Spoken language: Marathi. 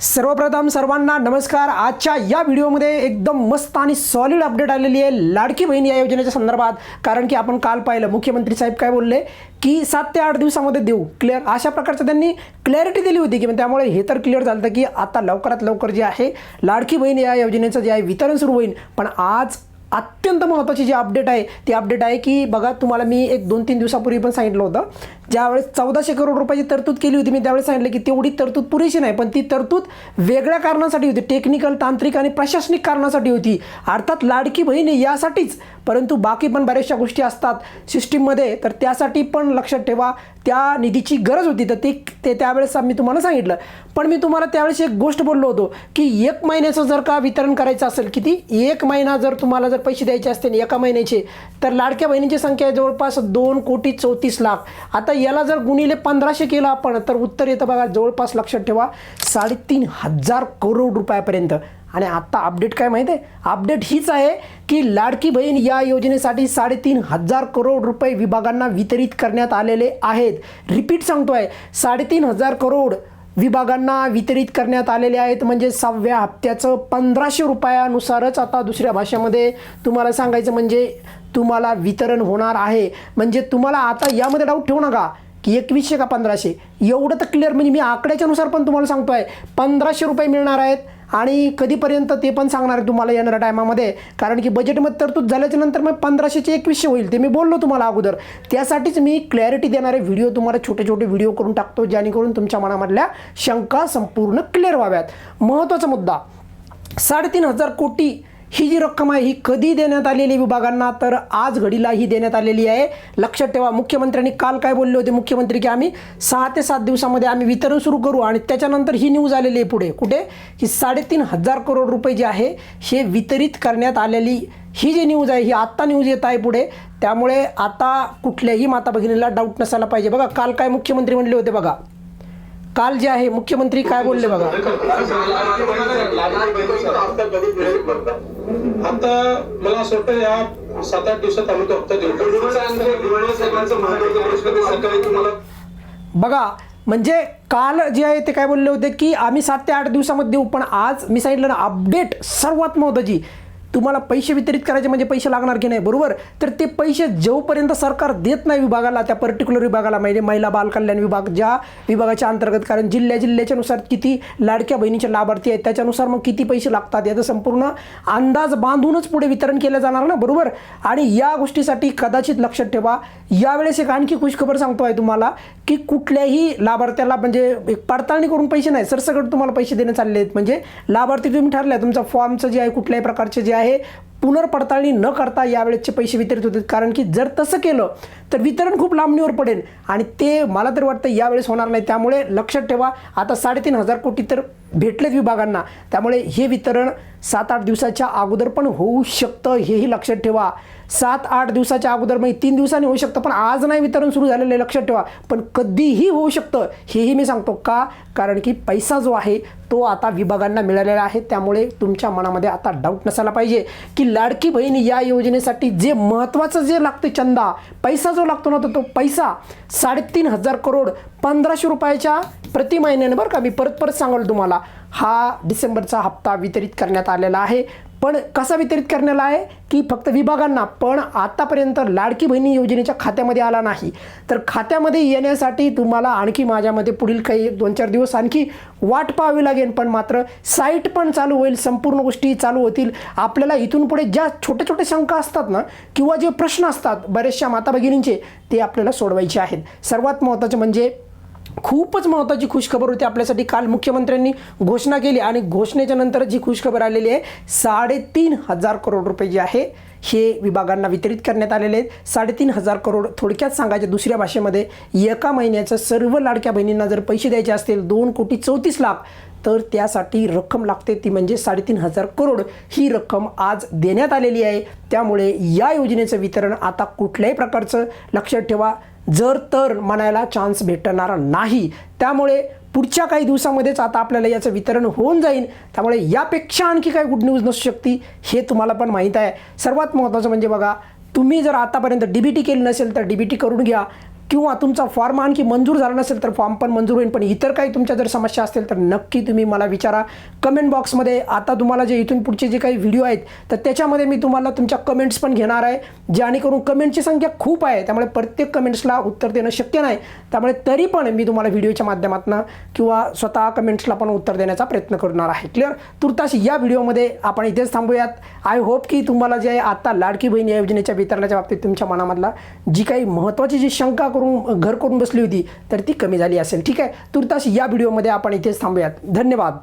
सर्वप्रथम सर्वांना नमस्कार. आजच्या या व्हिडिओमध्ये एकदम मस्त आणि सॉलिड अपडेट आलेली आहे लाडकी बहीण या योजनेच्या संदर्भात. कारण की आपण काल पाहिलं मुख्यमंत्री साहेब काय बोलले? की सात ते आठ दिवसामध्ये देऊ. क्लिअर अशा प्रकारचं त्यांनी क्लॅरिटी दिली होती. की मग त्यामुळे हे तर क्लिअर झालं होतं की आता लवकरात लवकर जे आहे लाडकी बहीण या योजनेचं जे आहे वितरण सुरू होईल. पण आज अत्यंत महत्त्वाची जी अपडेट आहे ती अपडेट आहे की बघा तुम्हाला मी एक दोन तीन दिवसापूर्वी पण सांगितलं होतं ज्यावेळेस चौदाशे करोड रुपयाची तरतूद केली होती मी त्यावेळेस सांगितलं की तेवढी तरतूद पुरेशी नाही पण ती तरतूद वेगळ्या कारणासाठी होती. टेक्निकल तांत्रिक आणि प्रशासनिक कारणासाठी होती. अर्थात लाडकी बहीण यासाठीच. परंतु बाकी पण बऱ्याचशा गोष्टी असतात सिस्टीममध्ये तर त्यासाठी पण लक्षात ठेवा. त्या निधीची गरज होती तर ते ते त्यावेळेस मी तुम्हाला सांगितलं. पण मी तुम्हाला त्यावेळेस एक गोष्ट बोललो होतो की एक महिन्याचं जर का वितरण करायचं असेल किती? एक महिना जर तुम्हाला जर पैसे द्यायचे असतील एका महिन्याचे तर लाडक्या बहिणीची संख्या आहे जवळपास दोन कोटी चौतीस लाख. आता याला जर गुणिले पंधराशे केलं आपण तर उत्तर येतं बघा जवळपास लक्षात ठेवा साडेतीन हजार करोड रुपयापर्यंत. आणि आत्ता अपडेट काय माहिती आहे? अपडेट हीच आहे की लाडकी बहीण या योजनेसाठी साडेतीन हजार करोड रुपये विभागांना वितरित करण्यात आलेले आहेत. रिपीट सांगतोय साडेतीन हजार करोड विभागांना वितरित करण्यात आलेले आहेत म्हणजे सहाव्या हप्त्याचं पंधराशे रुपयानुसारच आता दुसऱ्या भाषेमध्ये तुम्हाला सांगायचं म्हणजे तुम्हाला वितरण होणार आहे. म्हणजे तुम्हाला आता यामध्ये डाऊट ठेवू नका. की एकवीसशे का पंधराशे? एवढं तर क्लिअर म्हणजे मी आकड्याच्यानुसार पण तुम्हाला सांगतो आहे पंधराशे रुपये मिळणार आहेत आणि कधीपर्यंत ते पण सांगणार आहे तुम्हाला येणाऱ्या टायमामध्ये कारण की बजेटमध्ये तरतूद झाल्याच्यानंतर मग पंधराशेचे एकवीसशे होईल. ते मी बोललो तुम्हाला अगोदर. त्यासाठीच मी क्लॅरिटी देणारे व्हिडिओ तुम्हाला छोटे छोटे व्हिडिओ करून टाकतो जेणेकरून तुमच्या मनामधल्या शंका संपूर्ण क्लिअर व्हाव्यात. महत्त्वाचा मुद्दा. साडेतीन हजार कोटी ही जी रक्कम आहे ही कधी देण्यात आलेली आहे विभागांना? तर आज घडीला ही देण्यात आलेली आहे. लक्षात ठेवा मुख्यमंत्र्यांनी काल काय बोलले होते? मुख्यमंत्री की आम्ही सहा ते सात दिवसामध्ये आम्ही वितरण सुरू करू आणि त्याच्यानंतर ही न्यूज आलेली आहे पुढे. कुठे? की साडेतीन हजार करोड रुपये जे आहे हे वितरित करण्यात आलेली ही जी न्यूज आहे ही आत्ता न्यूज येत आहे पुढे. त्यामुळे आता कुठल्याही माता भगिनीला डाऊट नसायला पाहिजे. बघा काल काय मुख्यमंत्री म्हणले होते बघा? काल जे आहे मुख्यमंत्री काय बोलले बघा? आता मला असं वाटतं या सात आठ दिवसात आम्ही तो हप्ता देऊ. बघा म्हणजे काल जे आहे ते काय बोलले होते की आम्ही सात ते आठ दिवसामध्ये देऊ पण आज मी सांगितलं ना अपडेट सर्वात महत्त्वाची तुम्हाला पैसे वितरित करायचे म्हणजे पैसे लागणार की नाही बरोबर? तर ते पैसे जोपर्यंत सरकार देत नाही विभागाला त्या पर्टिक्युलर विभागाला म्हणजे महिला बाल कल्याण विभाग ज्या विभागाच्या अंतर्गत कारण जिल्ह्या जिल्ह्याच्यानुसार किती लाडक्या बहिणीचे लाभार्थी आहेत त्याच्यानुसार मग किती पैसे लागतात याचा संपूर्ण अंदाज बांधूनच पुढे वितरण केलं जाणार ना बरोबर? आणि या गोष्टीसाठी कदाचित लक्षात ठेवा यावेळेस एक आणखी खुशखबर सांगतो आहे तुम्हाला की कुठल्याही लाभार्थ्याला म्हणजे एक पडताळणी करून पैसे नाही सरसकट तुम्हाला पैसे देण्यात चालले आहेत. म्हणजे लाभार्थी तुम्ही ठरल्या तुमचा फॉर्मचं जे आहे कुठल्याही प्रकारचे जे आहे. पुनर्पडताळणी न करता यावेळेसचे पैसे वितरित होते कारण की जर तसं केलं तर वितरण खूप लांबणीवर पडेल. आणि ते मला तर वाटतं यावेळेस होणार नाही. त्यामुळे लक्षात ठेवा आता साडेतीन हजार कोटी तर भेटलेत विभागांना. त्यामुळे हे वितरण सात आठ दिवसाच्या अगोदर पण होऊ शकतं हेही लक्षात ठेवा. सात आठ दिवसाच्या अगोदर म्हणजे तीन दिवसांनी होऊ शकतं पण आज नाही वितरण सुरू झालेलं आहे लक्षात ठेवा. पण कधीही होऊ शकतं हेही मी सांगतो का? कारण की पैसा जो आहे तो आता विभागांना मिळालेला आहे. त्यामुळे तुमच्या मनामध्ये आता डाऊट नसायला पाहिजे. की लाडकी बहीण या योजनेसाठी जे महत्त्वाचं जे लागतं चंदा पैसा जो लागतो ना तर तो पैसा साडेतीन हजार करोड पंधराशे रुपयाच्या प्रति महिन्याने बरं का. मी परत परत सांगाल तुम्हाला. हा डिसेंबरचा हप्ता वितरित करण्यात आलेला आहे. पण कसा वितरित करण्याला आहे? की फक्त विभागांना पण आत्तापर्यंत लाडकी बहिणी योजनेच्या खात्यामध्ये आला नाही. तर खात्यामध्ये येण्यासाठी तुम्हाला आणखी माझ्यामध्ये पुढील काही दोन चार दिवस आणखी वाट पाहावी लागेल. पण मात्र साईट पण चालू होईल संपूर्ण गोष्टी चालू होतील. आपल्याला इथून पुढे ज्या छोट्या छोट्या शंका असतात ना किंवा जे प्रश्न असतात बऱ्याचशा माता भगिनींचे ते आपल्याला सोडवायचे आहेत. सर्वात महत्त्वाचे म्हणजे खूपच महत्त्वाची खुशखबर होती आपल्यासाठी. काल मुख्यमंत्र्यांनी घोषणा केली आणि घोषणेच्या नंतर जी खुशखबर आलेली आहे साडेतीन हजार करोड रुपये जे आहे हे विभागांना वितरित करण्यात आलेले आहेत. साडेतीन हजार करोड थोडक्यात सांगायचे दुसऱ्या भाषेमध्ये एका महिन्याचं सर्व लाडक्या बहिणींना जर पैसे द्यायचे असतील दोन कोटी चौतीस लाख तर त्यासाठी रक्कम लागते. ती म्हणजे साडेतीन हजार करोड ही रक्कम आज देण्यात आलेली आहे. त्यामुळे या योजनेचं वितरण आता कुठल्याही प्रकारचं लक्षात ठेवा. जर तर म्हणायला चान्स भेटणार नाही. त्यामुळे पुढच्या काही दिवसामध्येच आता आपल्याला याचं वितरण होऊन जाईल. त्यामुळे यापेक्षा आणखी काही गुड न्यूज नसू शकते हे तुम्हाला पण माहीत आहे. सर्वात महत्त्वाचं म्हणजे बघा तुम्ही जर आतापर्यंत डी बी टी केली नसेल तर डी बी टी करून घ्या. किंवा तुमचा फॉर्म आणखी मंजूर झाला नसेल तर फॉर्म पण मंजूर होईल पण इतर काही तुमच्या जर समस्या असतील तर नक्की तुम्ही मला विचारा. कमेंट बॉक्समध्ये आता तुम्हाला जे इथून पुढचे जे काही व्हिडिओ आहेत तर त्याच्यामध्ये मी तुम्हाला तुमच्या कमेंट्स पण घेणार आहे. जेणेकरून कमेंटची संख्या खूप आहे. त्यामुळे प्रत्येक कमेंट्सला उत्तर देणं शक्य नाही. त्यामुळे तरी पण मी तुम्हाला व्हिडिओच्या माध्यमातून किंवा स्वतः कमेंट्सला पण उत्तर देण्याचा प्रयत्न करणार आहे. क्लिअर तुर्तास या व्हिडिओमध्ये आपण इथेच थांबूयात. आय होप की तुम्हाला जे आहे आता लाडकी बहीण या योजनेच्या वितरणाच्या बाबतीत तुमच्या मनामधला जी काही महत्त्वाची जी शंका करून घर करून बसली होती तर ती कमी झाली असेल. ठीक आहे? तुर्तास या व्हिडिओमध्ये आपण इथेच थांबूयात. धन्यवाद.